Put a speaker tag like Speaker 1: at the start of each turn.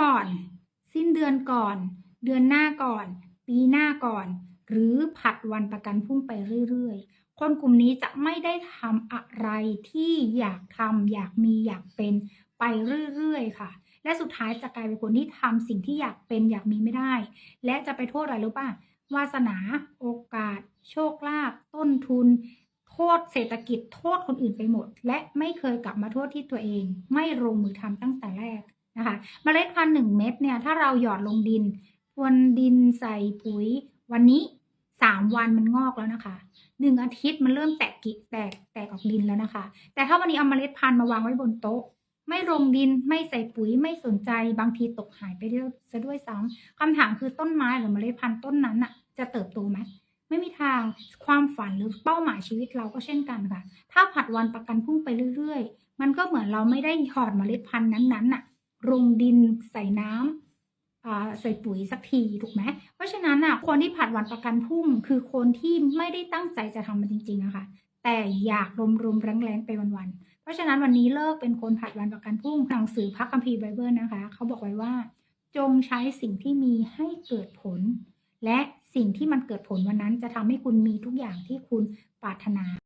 Speaker 1: ก่อน สิ้นเดือนก่อน เดือนหน้าก่อน ปีหน้าก่อน หรือผัดวันประกันพรุ่งไปเรื่อยๆ คนกลุ่มนี้จะไม่ได้ทำอะไรที่อยากทำอยากมีอยากเป็นไปเรื่อยๆ ค่ะ และสุดท้ายจะกลายเป็นคนที่ทำสิ่งที่อยากเป็นอยากมีไม่ได้ และจะไปโทษอะไรรู้ป่ะวาสนา โอกาส โชคลาภต้นทุน โทษเศรษฐกิจโทษคนอื่นไปหมด และไม่เคยกลับมาโทษที่ตัวเอง ไม่ลงมือทำตั้งแต่แรก เมล็ดพันธุ์หนึ่งเม็ดเนี่ยถ้าเราหยอดลงดินพรวนดินใส่ปุ๋ย วันนี้สามวันมันงอกแล้วนะคะหนึ่งอาทิตย์มันเริ่มแตกกิแตกแตกออกดินแล้วนะคะ แต่ถ้าวันนี้เอาเมล็ดพันธุ์มาวางไว้บนโต๊ะ ไม่ลงดินไม่ใส่ปุ๋ยไม่สนใจบางทีตกหายไปด้วยซะด้วยซ้ำคำถามคือต้นไม้หรือเมล็ดพันธุ์ต้นนั้นน่ะจะเติบโตไหมไม่มีทางความฝันหรือเป้าหมายชีวิตเราก็เช่นกันค่ะ ถ้าผัดวันประกันพรุ่งไปเรื่อย ๆ มันก็เหมือนเราไม่ได้หอดเมล็ดพันธุ์นั้นๆน่ะ ลงดินใส่น้ำอ่าใส่ปุ๋ยสักทีถูกไหมเพราะฉะนั้นน่ะคนที่ผัดวันประกันพุ่งคือคนที่ไม่ได้ตั้งใจจะทำมันจริงๆอะค่ะ แต่อยากรมๆแรงๆไปวันๆเพราะฉะนั้นวันนี้เลิกเป็นคนผัดวันประกันพุ่งหนังสือพระคัมภีร์ไบเบิลนะคะ เขาบอกไว้ว่า จงใช้สิ่งที่มีให้เกิดผล และสิ่งที่มันเกิดผลวันนั้นจะทำให้คุณมีทุกอย่างที่คุณปรารถนา